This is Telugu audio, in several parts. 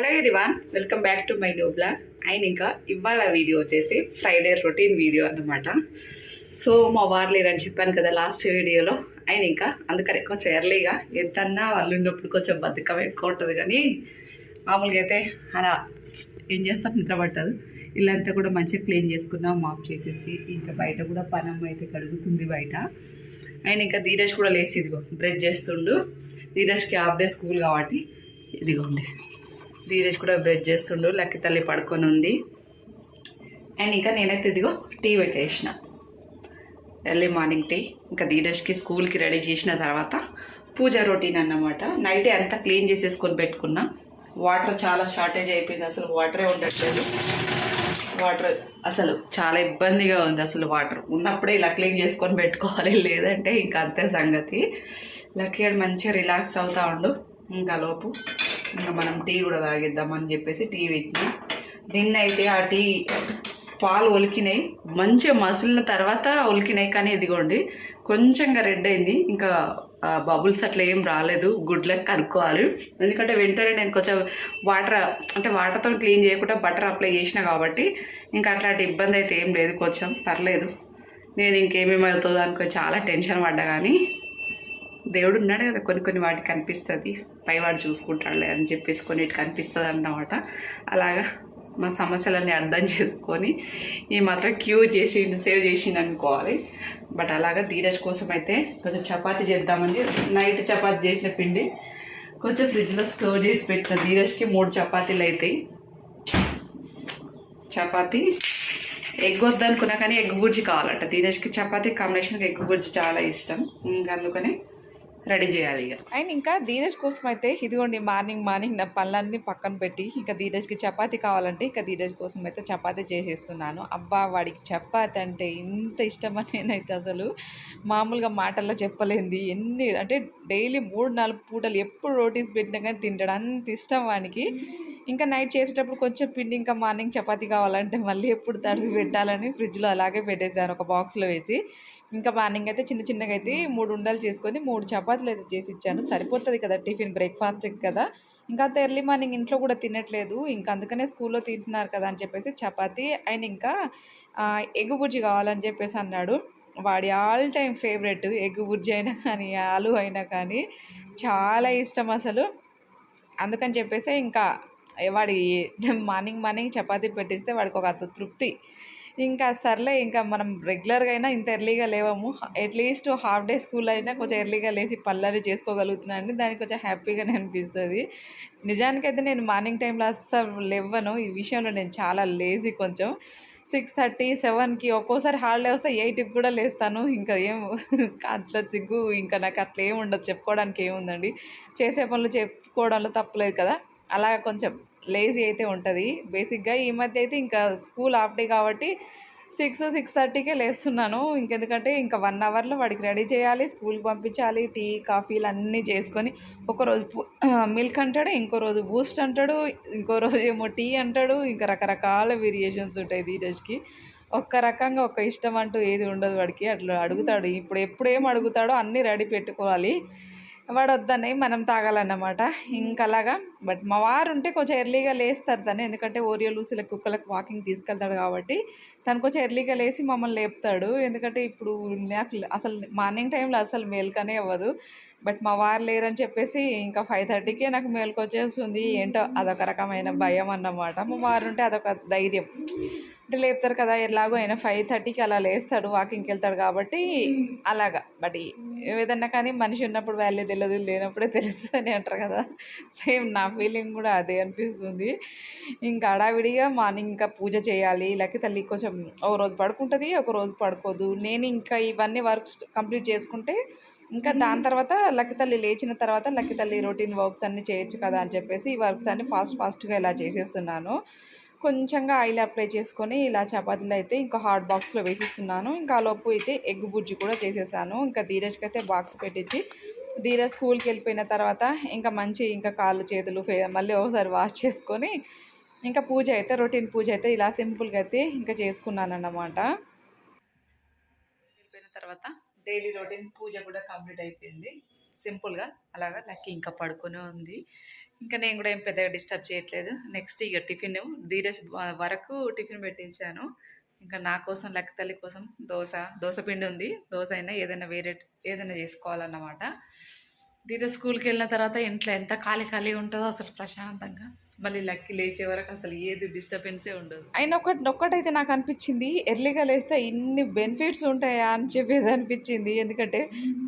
Hello everyone welcome back to my new blog and ఇంకా ఇవాళ వీడియో వచ్చేసి ఫ్రైడే రొటీన్ వీడియో అన్నమాట. సో మా వారు లేరని చెప్పాను కదా లాస్ట్ వీడియోలో ఆయన ఇంకా అందుకని కొంచెం ఎర్లీగా ఎంతన్నా వాళ్ళు ఉన్నప్పుడు కొంచెం బద్ధకం ఎక్కువ ఉంటుంది కానీ మామూలుగా అయితే అలా ఏం చేస్తాం నిద్ర పట్టదు. ఇల్లంతా కూడా మంచిగా క్లీన్ చేసుకున్నాం మాప్ చేసేసి. ఇంకా బయట కూడా పనమ్మ అయితే కడుగుతుంది బయట. అండ్ ఇంకా ధీరజ్ కూడా లేచి ఇదిగో బ్రష్ చేస్తుండు. ధీరజ్కి హాఫ్ డే స్కూల్ కాబట్టి ఇదిగోండి. ధీరజ్ కూడా బ్రష్ చేస్తుండు లక్కి తల్లి పడుకొని ఉంది. అండ్ ఇంకా నేనైతే ఇదిగో టీ పెట్టేసిన. ఎర్లీ మార్నింగ్ టీ ఇంకా ధీరజ్కి స్కూల్కి రెడీ చేసిన తర్వాత పూజ రొటీన్ అన్నమాట. నైటే అంతా క్లీన్ చేసేసుకొని పెట్టుకున్నా. వాటర్ చాలా షార్టేజ్ అయిపోయింది అసలు వాటరే ఉండట్లేదు. వాటర్ అసలు చాలా ఇబ్బందిగా ఉంది అసలు వాటర్ ఉన్నప్పుడే ఇలా క్లీన్ చేసుకొని పెట్టుకోవాలి లేదంటే ఇంకా అంతే సంగతి. లక్కీ మంచిగా రిలాక్స్ అవుతా ఉండు. ఇంకా లోపు ఇంకా మనం టీ కూడా తాగిద్దామని చెప్పేసి టీ పెట్టినాం. నిన్నైతే ఆ టీ పాలు ఒలికినాయి. మంచిగా మసిలిన తర్వాత ఒలికినాయి కానీ ఇదిగోండి కొంచెంగా రెడ్ అయింది. ఇంకా బబుల్స్ అట్లా ఏం రాలేదు. గుడ్లకు కనుక్కోవాలి ఎందుకంటే వెంటనే నేను కొంచెం వాటర్ అంటే వాటర్తో క్లీన్ చేయకుండా బటర్ అప్లై చేసిన కాబట్టి ఇంకా అట్లాంటి ఇబ్బంది అయితే ఏం లేదు. కొంచెం పర్లేదు. నేను ఇంకేమేమి అవుతుందో అనుకో చాలా టెన్షన్ పడ్డా కానీ దేవుడు ఉన్నాడు కదా కొన్ని కొన్ని వాటికి కనిపిస్తుంది. పైవాడు చూసుకుంటాడులే అని చెప్పేసి కొన్నిటి కనిపిస్తుంది అన్నమాట. అలాగా మా సమస్యలన్నీ అర్థం చేసుకొని ఈ మాత్రం క్యూర్ చేసి సేవ్ చేసింది అనుకోవాలి. బట్ అలాగా ధీరజ్ కోసం అయితే కొంచెం చపాతీ చేద్దామని నైట్ చపాతీ చేసిన పిండి కొంచెం ఫ్రిడ్జ్లో స్టోర్ చేసి పెట్టిన. ధీరజ్కి మూడు చపాతీలు అవుతాయి చపాతీ ఎగ్ వద్దనుకున్నా కానీ ఎగ్ బుర్జీ కావాలంట. ధీరజ్కి చపాతీ కాంబినేషన్కి ఎగ్ బుర్జీ చాలా ఇష్టం. ఇంకా అందుకని రెడీ చేయాలి ఇక. అండ్ ఇంకా ధీరజ్ కోసం అయితే ఇదిగోండి మార్నింగ్ మార్నింగ్ నా పళ్ళన్నీ పక్కన పెట్టి ఇంకా ధీరజ్కి చపాతి కావాలంటే ఇంకా ధీరజ్ కోసం అయితే చపాతి చేసేస్తున్నాను. అబ్బా వాడికి చపాతి అంటే ఇంత ఇష్టమని నేనైతే అసలు. మామూలుగా మాటల్లో చెప్పలేంది. ఎన్ని అంటే డైలీ మూడు నాలుగు పూటలు ఎప్పుడు రోటీస్ పెట్టినా కానీ తింటాడు. అంత ఇష్టం వానికి. ఇంకా నైట్ చేసేటప్పుడు కొంచెం పిండి ఇంకా మార్నింగ్ చపాతి కావాలంటే మళ్ళీ ఎప్పుడు తడిపి పెట్టాలని ఫ్రిడ్జ్లో అలాగే పెట్టేశాను. ఒక బాక్స్లో వేసి. ఇంకా మార్నింగ్ అయితే చిన్న చిన్నగా అయితే మూడు ఉండలు చేసుకొని మూడు చపాతీలు అయితే చేసి ఇచ్చాను. సరిపోతుంది కదా టిఫిన్ బ్రేక్ఫాస్ట్ కదా. ఇంకా అంత ఎర్లీ మార్నింగ్ ఇంట్లో కూడా తినట్లేదు. ఇంకా అందుకనే స్కూల్లో తింటున్నారు కదా అని చెప్పేసి చపాతీ అండ్ ఇంకా ఎగ్గు బుజ్జి కావాలని చెప్పేసి అన్నాడు. వాడి ఆల్ టైమ్ ఫేవరెట్ ఎగ్గు బుజ్జి అయినా కానీ ఆలు అయినా కానీ చాలా ఇష్టం అసలు. అందుకని చెప్పేసి ఇంకా వాడి మార్నింగ్ మార్నింగ్ చపాతీ పెట్టిస్తే వాడికి ఒక అంత తృప్తి. ఇంకా సర్లే ఇంకా మనం రెగ్యులర్గా అయినా ఇంత ఎర్లీగా లేవము. At least half day school అయినా కొంచెం ఎర్లీగా లేచి పల్లరి చేసుకోగలుగుతున్నాను దానికి కొంచెం హ్యాపీగానే అనిపిస్తుంది. నిజానికైతే నేను మార్నింగ్ టైంలో అస్సలు లేవను ఈ విషయంలో నేను చాలా లేజీ కొంచెం. సిక్స్ థర్టీ సెవెన్కి ఒక్కోసారి హాలిడే వస్తే ఎయిట్కి కూడా లేస్తాను. ఇంకా ఏం అట్లా సిగ్గు. ఇంకా నాకు అట్లా ఏముండదు చెప్పుకోవడానికి ఏముందండి? చేసే పనులు చెప్పుకోవడంలో తప్పలేదు కదా. అలా కొంచెం లేజీ అయితే ఉంటుంది. బేసిక్గా ఈ మధ్య అయితే ఇంకా స్కూల్ హాఫ్ డే కాబట్టి సిక్స్ సిక్స్ థర్టీకే లేస్తున్నాను. ఇంకెందుకంటే ఇంకా వన్ అవర్లో వాడికి రెడీ చేయాలి స్కూల్కి పంపించాలి టీ కాఫీలు అన్నీ చేసుకొని ఒకరోజు మిల్క్ అంటాడు ఇంకో రోజు బూస్ట్ అంటాడు ఇంకో రోజు ఏమో టీ అంటాడు. ఇంకా రకరకాల వేరియేషన్స్ ఉంటాయి ధీరజ్కి ఒక్క రకంగా ఒక ఇష్టం అంటూ ఏది ఉండదు వాడికి. అట్లా అడుగుతాడు. ఇప్పుడు ఎప్పుడు ఏం అడుగుతాడో అన్నీ రెడీ పెట్టుకోవాలి. వాడు వద్దని మనం తాగాలన్నమాట. ఇంకలాగా అలాగా బట్ మా వారు ఉంటే కొంచెం ఎర్లీగా లేస్తారు తను. ఎందుకంటే ఓరియో లూసిల కుక్కలకు వాకింగ్ తీసుకెళ్తాడు కాబట్టి తను కొంచెం ఎర్లీగా లేచి మమ్మల్ని లేపుతాడు. ఎందుకంటే ఇప్పుడు నాకు అసలు మార్నింగ్ టైంలో అసలు మేల్కనే అవ్వదు. బట్ మా వారు లేరని చెప్పేసి ఇంకా ఫైవ్ థర్టీకే నాకు మేలుకు వచ్చేస్తుంది ఏంటో అదొక రకమైన భయం అన్నమాట. మా వారు ఉంటే అదొక ధైర్యం. అంటే లేపుతారు కదా ఎలాగో అయినా ఫైవ్ థర్టీకి అలా లేస్తాడు వాకింగ్కి వెళ్తాడు కాబట్టి అలాగా. బట్ ఏదన్నా కానీ మనిషి ఉన్నప్పుడు వాల్యూ తెలియదు లేనప్పుడే తెలుస్తుంది అని అంటారు కదా. సేమ్ నా ఫీలింగ్ కూడా అదే అనిపిస్తుంది. ఇంకా అడావిడిగా మార్నింగ్ ఇంకా పూజ చేయాలి లేకపోతే తల్లి కొంచెం ఒక రోజు పడుకుంటుంది ఒక రోజు పడుకోదు. నేను ఇంకా ఇవన్నీ వర్క్స్ కంప్లీట్ చేసుకుంటే ఇంకా దాని తర్వాత లక్కి తల్లి లేచిన తర్వాత లక్కి తల్లి రొటీన్ వర్క్స్ అన్నీ చేయొచ్చు కదా అని చెప్పేసి ఈ వర్క్స్ అన్ని ఫాస్ట్ ఫాస్ట్గా ఇలా చేసేస్తున్నాను. కొంచెంగా ఆయిల్ అప్లై చేసుకొని ఇలా చపాతీలు అయితే ఇంకా హాట్ బాక్స్లో వేసిస్తున్నాను. ఇంకా లోపు అయితే ఎగ్ బుజ్జి కూడా చేసేసాను. ఇంకా ధీరజ్కి అయితే బాక్స్ పెట్టించి ధీరజ్ స్కూల్కి వెళ్ళిపోయిన తర్వాత ఇంకా మంచి ఇంకా కాళ్ళు చేతులు ఫే మళ్ళీ ఒకసారి వాష్ చేసుకొని ఇంకా పూజ అయితే రొటీన్ పూజ అయితే ఇలా సింపుల్గా అయితే ఇంకా చేసుకున్నాను అన్నమాట వెళ్ళిపోయిన తర్వాత డైలీ రొటీన్ పూజ కూడా కంప్లీట్ అయిపోయింది. సింపుల్గా అలాగా లక్కి ఇంకా పడుకొని ఉంది. ఇంకా నేను కూడా ఏం పెద్దగా డిస్టర్బ్ చేయట్లేదు. నెక్స్ట్ ఇక టిఫిన్ ధీరజ్ వరకు టిఫిన్ పెట్టించాను. ఇంకా నా కోసం లక్క తల్లి కోసం దోశ దోశ పిండి ఉంది. దోశ అయినా ఏదైనా వేరే ఏదైనా చేసుకోవాలన్నమాట. ధీరజ్ స్కూల్కి వెళ్ళిన తర్వాత ఇంట్లో ఎంత ఖాళీ ఖాళీ ఉంటుందో అసలు ప్రశాంతంగా. మళ్ళీ లక్కీ లేచే వరకు అసలు ఏది డిస్టర్బెన్సే ఉండదు. అయినా ఒకటి ఒక్కటైతే నాకు అనిపించింది ఎర్లీగా లేస్తే ఇన్ని బెనిఫిట్స్ ఉంటాయా అని చెప్పేసి అనిపించింది. ఎందుకంటే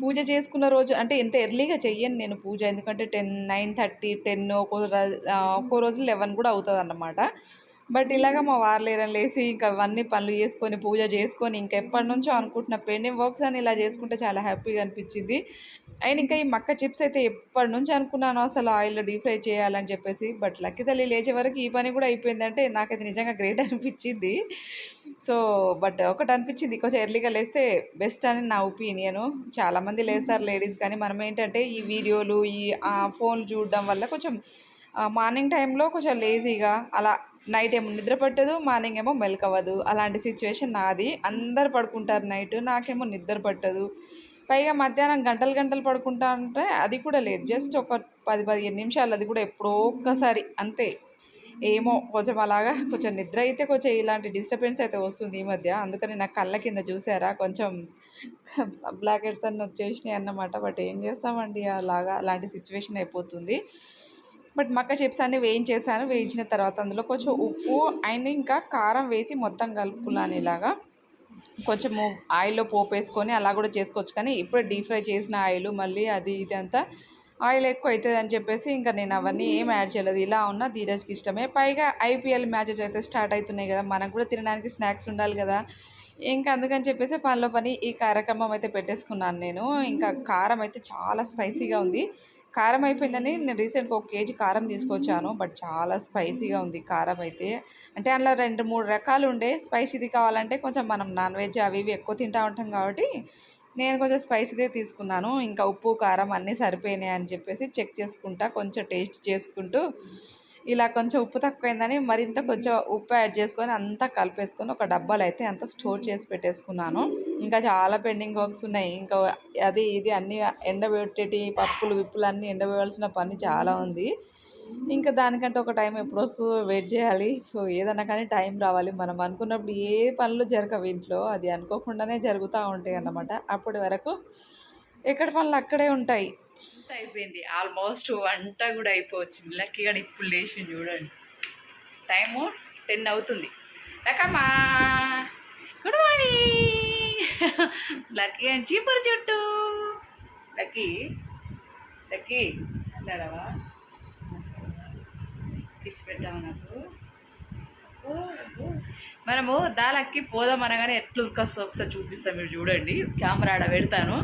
పూజ చేసుకున్న రోజు అంటే ఎంత ఎర్లీగా చెయ్యను నేను పూజ. ఎందుకంటే టెన్ నైన్ థర్టీ టెన్ ఒక్కో రోజు ఒక్కో రోజు లెవెన్ కూడా అవుతుంది అన్నమాట బట్ ఇలాగ మా వారు లేరని లేసి ఇంకా అవన్నీ పనులు చేసుకొని పూజ చేసుకొని ఇంకా ఎప్పటి నుంచో అనుకుంటున్న. పెండింగ్ వర్క్స్ అని ఇలా చేసుకుంటే చాలా హ్యాపీగా అనిపించింది. అండ్ ఇంకా ఈ మక్క చిప్స్ అయితే ఎప్పటి నుంచి అనుకున్నాను అసలు ఆయిల్లో డీప్ ఫ్రై చేయాలని చెప్పేసి బట్ లక్కి తల్లి లేచే వరకు ఈ పని కూడా అయిపోయిందంటే నాకైతే నిజంగా గ్రేట్ అనిపించింది. సో బట్ ఒకటి అనిపించింది కొంచెం ఎర్లీగా లేస్తే బెస్ట్ అని నా ఒపీనియన్. చాలామంది లేస్తారు లేడీస్ కానీ మనం ఏంటంటే ఈ వీడియోలు ఈ ఫోన్ చూడడం వల్ల కొంచెం మార్నింగ్ టైంలో కొంచెం లేజీగా అలా నైట్ ఏమో నిద్ర పట్టదు మార్నింగ్ ఏమో మెలకవ్వదు అలాంటి సిచ్యువేషన్ నాది. అందరు పడుకుంటారు నైట్ నాకేమో నిద్ర పట్టదు. పైగా మధ్యాహ్నం గంటలు గంటలు పడుకుంటా అంటే అది కూడా లేదు. జస్ట్ ఒక పది పదిహేను నిమిషాలు అది కూడా ఎప్పుడో ఒక్కసారి అంతే. ఏమో కొంచెం అలాగా కొంచెం నిద్ర అయితే కొంచెం ఇలాంటి డిస్టర్బెన్స్ అయితే వస్తుంది ఈ మధ్య. అందుకని నా కళ్ళ కింద చూసారా? కొంచెం బ్లాక్ హెడ్స్ అన్నీ వచ్చేసినాయి అన్నమాట. బట్ ఏం చేస్తామండి? అలాగా అలాంటి సిచ్యువేషన్ అయిపోతుంది. బట్ మక్క చిప్స్ అన్ని వేయించేసాను వేయించిన తర్వాత అందులో కొంచెం ఉప్పు అండ్ ఇంకా కారం వేసి మొత్తం కలుపుకున్నాను ఇలాగా కొంచెము ఆయిల్లో పోపు వేసుకొని అలా కూడా చేసుకోవచ్చు. కానీ ఇప్పుడు డీప్ ఫ్రై చేసిన ఆయిల్ మళ్ళీ అది ఇది అంతా ఆయిల్ ఎక్కువ అవుతుంది అని చెప్పేసి ఇంకా నేను అవన్నీ ఏం యాడ్ చేయలేదు. ఇలా ఉన్న ధీరజ్కి ఇష్టమే. పైగా ఐపీఎల్ మ్యాచెస్ అయితే స్టార్ట్ అవుతున్నాయి కదా. మనకు కూడా తినడానికి స్నాక్స్ ఉండాలి కదా. ఇంకా అందుకని చెప్పేసి పనిలో పని ఈ కార్యక్రమం అయితే పెట్టేసుకున్నాను నేను. ఇంకా కారం అయితే చాలా స్పైసీగా ఉంది. కారం అయిపోయిందని నేను రీసెంట్గా ఒక కేజీ కారం తీసుకొచ్చాను బట్ చాలా స్పైసీగా ఉంది కారం అయితే. అంటే అందులో రెండు మూడు రకాలు ఉండే. స్పైసీది కావాలంటే కొంచెం మనం నాన్ వెజ్ అవి ఇవి ఎక్కువ తింటూ ఉంటాం కాబట్టి నేను కొంచెం స్పైసీదే తీసుకున్నాను. ఇంకా ఉప్పు కారం అన్నీ సరిపోయినాయి అని చెప్పేసి చెక్ చేసుకుంటా కొంచెం టేస్ట్ చేసుకుంటూ ఇలా కొంచెం ఉప్పు తక్కువైందని మరింత కొంచెం ఉప్పు యాడ్ చేసుకొని అంతా కలిపేసుకొని ఒక డబ్బాలు అయితే అంతా స్టోర్ చేసి పెట్టేసుకున్నాను. ఇంకా చాలా పెండింగ్ వర్క్స్ ఉన్నాయి. ఇంకా అది ఇది అన్ని ఎండబెట్టేటి పప్పులు విప్పులు అన్నీ ఎండబెట్టాల్సిన పని చాలా ఉంది. ఇంకా దానికంటే ఒక టైం ఎప్పుడు వస్తుందో వెయిట్ చేయాలి. సో ఏదన్నా కానీ టైం రావాలి. మనం అనుకున్నప్పుడు ఏ పనులు జరగవు ఇంట్లో. అది అనుకోకుండానే జరుగుతూ ఉంటాయి అన్నమాట. అప్పటి వరకు ఎక్కడ పనులు అక్కడే ఉంటాయి. అంతా అయిపోయింది. ఆల్మోస్ట్ వంట కూడా అయిపోవచ్చింది. లక్కీగా ఇప్పుడు లేచి చూడండి. టైము టెన్ అవుతుంది. లక్కమ్మా గుడ్ మార్నింగ్ లక్కీ అని చీపురు చుట్టూ. లక్కీ లక్కీ అన్నాడవా? కిసి పెట్టావు నాకు? మనము దా మనము దాలక్కి పోదాం అనగానే ఎట్లా ఉరికొస్తా ఒకసారి చూపిస్తాను మీరు చూడండి. కెమెరా ఆడ పెడతాను.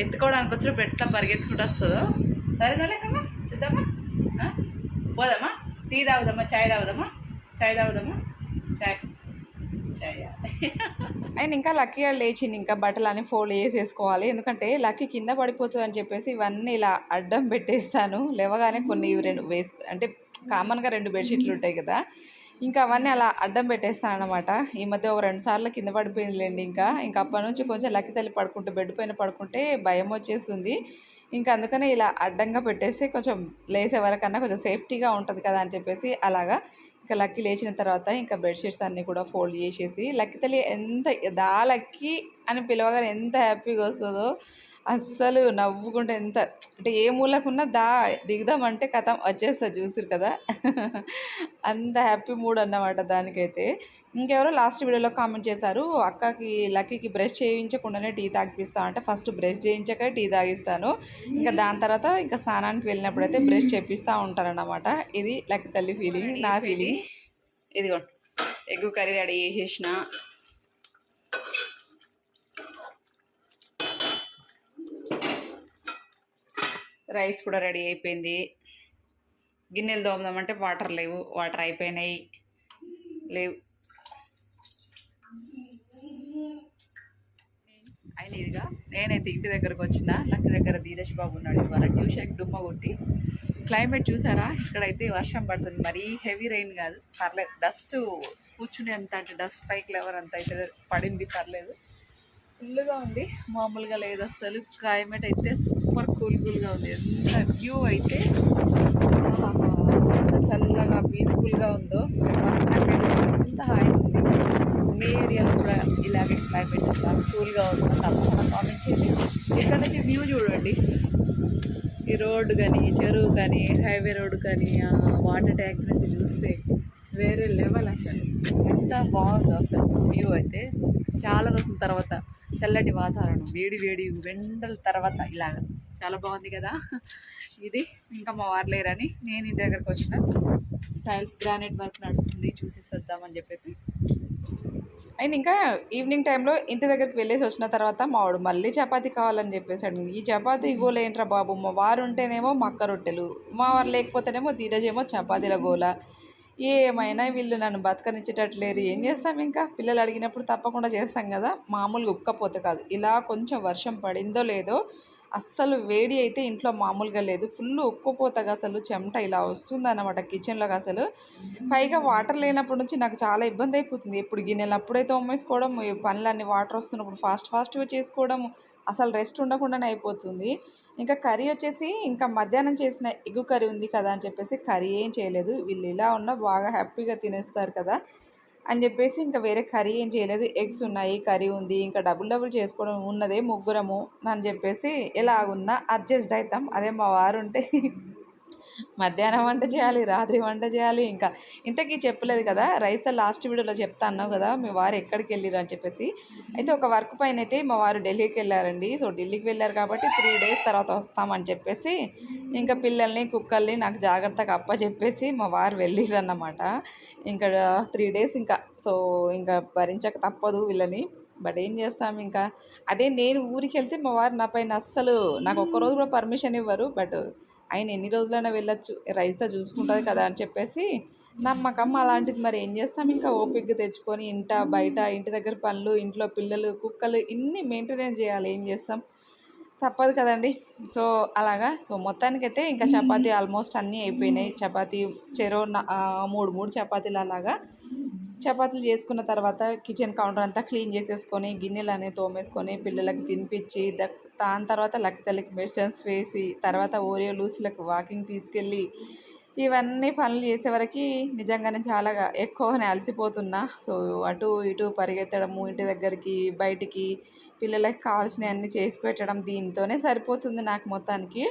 ఎత్తుకోవడానికి వచ్చినప్పుడు ఎట్లా పరిగెత్తుకుంటూ వస్తుందో. సరేనా లేకమ్మా చూద్దామా? పోదామా? టీ తాగుదామా? చాయ్ తాగుదామా? చాయ్ తాగుదామా? చాయ్. చాయ్. అండ్ ఇంకా లక్కీ గారు లేచింది ఇంకా బట్టలు అన్ని ఫోల్డ్ చేసేసుకోవాలి. ఎందుకంటే లక్కీ కింద పడిపోతుంది అని చెప్పేసి ఇవన్నీ ఇలా అడ్డం పెట్టేస్తాను. లేవగానే కొన్ని రెండు వేసు అంటే కామన్గా రెండు బెడ్షీట్లు ఉంటాయి కదా. ఇంకా అవన్నీ అలా అడ్డం పెట్టేస్తాను అనమాట ఈ మధ్య ఒక రెండు సార్లు కింద పడిపోయిందిలేండి ఇంకా. ఇంకా అప్పటి నుంచి కొంచెం లక్కి తల్లి పడుకుంటే బెడ్ పైన పడుకుంటే భయం వచ్చేస్తుంది. ఇంకా అందుకనే ఇలా అడ్డంగా పెట్టేసి కొంచెం లేసే వరకన్నా కొంచెం సేఫ్టీగా ఉంటుంది కదా అని చెప్పేసి అలాగా ఇంకా లక్కి లేచిన తర్వాత ఇంకా బెడ్షీట్స్ అన్నీ కూడా ఫోల్డ్ చేసేసి లక్కి తల్లి ఎంత దా లక్కి అని పిలవగానే ఎంత హ్యాపీగా వస్తుందో అస్సలు నవ్వుకుంటే ఎంత అంటే ఏ మూలకున్నా దా దిగుదామంటే కథ వచ్చేస్తా చూసిరు కదా. అంత హ్యాపీ మూడ్ అన్నమాట దానికైతే. ఇంకెవరో లాస్ట్ వీడియోలో కామెంట్ చేశారు అక్కకి లక్కీకి బ్రష్ చేయించకుండానే టీ తాగిపిస్తా అంటే ఫస్ట్ బ్రష్ చేయించాక టీ తాగిస్తాను. ఇంకా దాని తర్వాత ఇంకా స్నానానికి వెళ్ళినప్పుడైతే బ్రష్ చేపిస్తూ ఉంటానన్నమాట ఇది లక్కీ తల్లి ఫీలింగ్ నా ఫీలింగ్ ఇదిగోండి ఎగ్ కర్రీ రెడీ చేసేసిన. రైస్ కూడా రెడీ అయిపోయింది. గిన్నెలు తోమదామంటే వాటర్ లేవు వాటర్ అయిపోయినాయి. లేవు. అయినదిగా నేనైతే ఇంటి దగ్గరకు వచ్చిన లక్కి దగ్గర ధీరజ్ బాబు ఉన్నాడు ఇవాళ ట్యూషన్ డుమ్మ కొట్టి. క్లైమేట్ చూసారా? ఇక్కడైతే వర్షం పడుతుంది. మరీ హెవీ రైన్ కాదు. పర్లేదు డస్ట్ కూర్చునే అంత అంటే డస్ట్ పైకి లెవర్ అంత అయితే పడింది పర్లేదు. ఫుల్గా ఉంది. మామూలుగా లేదు అసలు క్లైమేట్ అయితే సూపర్ కూల్ కూల్గా ఉంది. ఎంత వ్యూ అయితే ఎంత చల్లగా పీస్ఫుల్గా ఉందో ఎంత హాయిగా ఉంది. మీ ఏరియాలో కూడా ఇలాగే క్లైమేట్ ఎంత కూల్గా ఉందో తప్పకుండా కామెంట్ చేయండి. ఇక్కడ నుంచి వ్యూ చూడండి. ఈ రోడ్డు కానీ చెరువు కానీ హైవే రోడ్డు కానీ వాటర్ ట్యాంక్ నుంచి చూస్తే వేరే లెవెల్ అసలు. ఎంత బాగుందో అసలు వ్యూ అయితే. చాలా రోజుల తర్వాత చల్లటి వాతావరణం వేడి వేడి వెండల తర్వాత ఇలాగ. చాలా బాగుంది కదా? ఇది ఇంకా మా వారు లేరని నేను ఇది దగ్గరకు వచ్చిన. టైల్స్ గ్రానైట్ వర్క్ నడుస్తుంది చూసేసి వద్దామని చెప్పేసి. అండ్ ఇంకా ఈవినింగ్ టైంలో ఇంటి దగ్గరికి వెళ్ళేసి వచ్చిన తర్వాత మావాడు మళ్ళీ చపాతీ కావాలని చెప్పేసాడు ఈ చపాతీ గోల ఏంట్రా బాబు? మా వారు ఉంటేనేమో మక్క రొట్టెలు మా వారు లేకపోతేనేమో ధీరజేమో చపాతీల గోల. ఏమైనా వీళ్ళు నన్ను బతకనిచ్చేటట్లేరు. ఏం చేస్తాం ఇంకా? పిల్లలు అడిగినప్పుడు తప్పకుండా చేస్తాం కదా? మామూలుగా ఉక్కపోతే కాదు. ఇలా కొంచెం వర్షం పడిందో లేదో అస్సలు వేడి అయితే ఇంట్లో మామూలుగా లేదు. ఫుల్ ఉక్కుపోతగా అసలు. చెమట ఇలా వస్తుందన్నమాట కిచెన్లోకి అసలు. పైగా వాటర్ లేనప్పటి నుంచి నాకు చాలా ఇబ్బంది అయిపోతుంది. ఎప్పుడు గిన్నెలు అప్పుడే ఉమ్మేసుకోవడం పనులన్నీ వాటర్ వస్తున్నప్పుడు ఫాస్ట్ ఫాస్ట్గా చేసుకోవడం అసలు రెస్ట్ ఉండకుండానే అయిపోతుంది. ఇంకా కర్రీ వచ్చేసి ఇంకా మధ్యాహ్నం చేసిన ఎగ్గు కర్రీ ఉంది కదా అని చెప్పేసి కర్రీ ఏం చేయలేదు. వీళ్ళు ఇలా ఉన్నా బాగా హ్యాపీగా తినేస్తారు కదా అని చెప్పేసి ఇంకా వేరే కర్రీ ఏం చేయలేదు. ఎగ్స్ ఉన్నాయి కర్రీ ఉంది ఇంకా డబుల్ డబుల్ చేసుకోవడం ఉన్నదే ముగ్గురము అని చెప్పేసి ఎలాగున్నా అడ్జస్ట్ అవుతాం అదే మా వారు ఉంటే మధ్యాహ్నం వంట చేయాలి రాత్రి వంట చేయాలి ఇంకా ఇంతకీ చెప్పలేదు కదా రైతు లాస్ట్ వీడియోలో చెప్తా అన్నావు కదా మీ వారు ఎక్కడికి వెళ్ళారు అని చెప్పేసి. అయితే ఒక వర్క్ పైన అయితే మా వారు ఢిల్లీకి వెళ్ళారండి. సో ఢిల్లీకి వెళ్ళారు కాబట్టి త్రీ డేస్ తర్వాత వస్తామని చెప్పేసి ఇంకా పిల్లల్ని కుక్కల్ని నాకు జాగ్రత్తగా అప్ప చెప్పేసి మా వారు వెళ్ళిర్రు అన్నమాట ఇంకా త్రీ డేస్ ఇంకా సో ఇంకా భరించక తప్పదు వీళ్ళని. బట్ ఏం చేస్తాం ఇంకా అదే నేను ఊరికి వెళ్తే మా వారు నా పైన అస్సలు నాకు ఒక్కరోజు కూడా పర్మిషన్ ఇవ్వరు. బట్ ఆయన ఎన్ని రోజులైనా వెళ్ళొచ్చు రైస్తో చూసుకుంటుంది కదా అని చెప్పేసి నమ్మకం అలాంటిది మరి ఏం చేస్తాం? ఇంకా ఓపిక తెచ్చుకొని ఇంట బయట ఇంటి దగ్గర పనులు ఇంట్లో పిల్లలు కుక్కలు ఇన్ని మెయింటెనెన్స్ చేయాలి. ఏం చేస్తాం? తప్పదు కదండి. సో అలాగా. సో మొత్తానికైతే ఇంకా చపాతీ ఆల్మోస్ట్ అన్నీ అయిపోయినాయి. చపాతీ చెరో నా- మూడు మూడు చపాతీలు అలాగా. చపాతీలు చేసుకున్న తర్వాత కిచెన్ కౌంటర్ అంతా క్లీన్ చేసేసుకొని గిన్నెలు అనేవి తోమేసుకొని పిల్లలకి తినిపించి ద- దాని తర్వాత లక్తలకి మెడిసిన్స్ వేసి తర్వాత ఓరియో లూసులకు వాకింగ్ తీసుకెళ్ళి ఇవన్నీ పనులు చేసేవరకు నిజంగానే చాలా ఎక్కువనే అలసిపోతున్నా. సో అటు ఇటు పరిగెత్తడము ఇంటి దగ్గరికి బయటికి పిల్లలకి కావాల్సినవి అన్నీ చేసి పెట్టడం దీంతోనే సరిపోతుంది నాకు మొత్తానికి.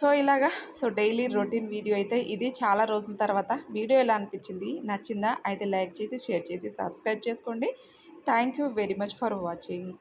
సో ఇలాగా. సో డైలీ రొటీన్ వీడియో అయితే ఇది. చాలా రోజుల తర్వాత వీడియో ఎలా అనిపించింది? నచ్చిందా? అయితే లైక్ చేసి షేర్ చేసి సబ్స్క్రైబ్ చేసుకోండి. Thank you very much for watching.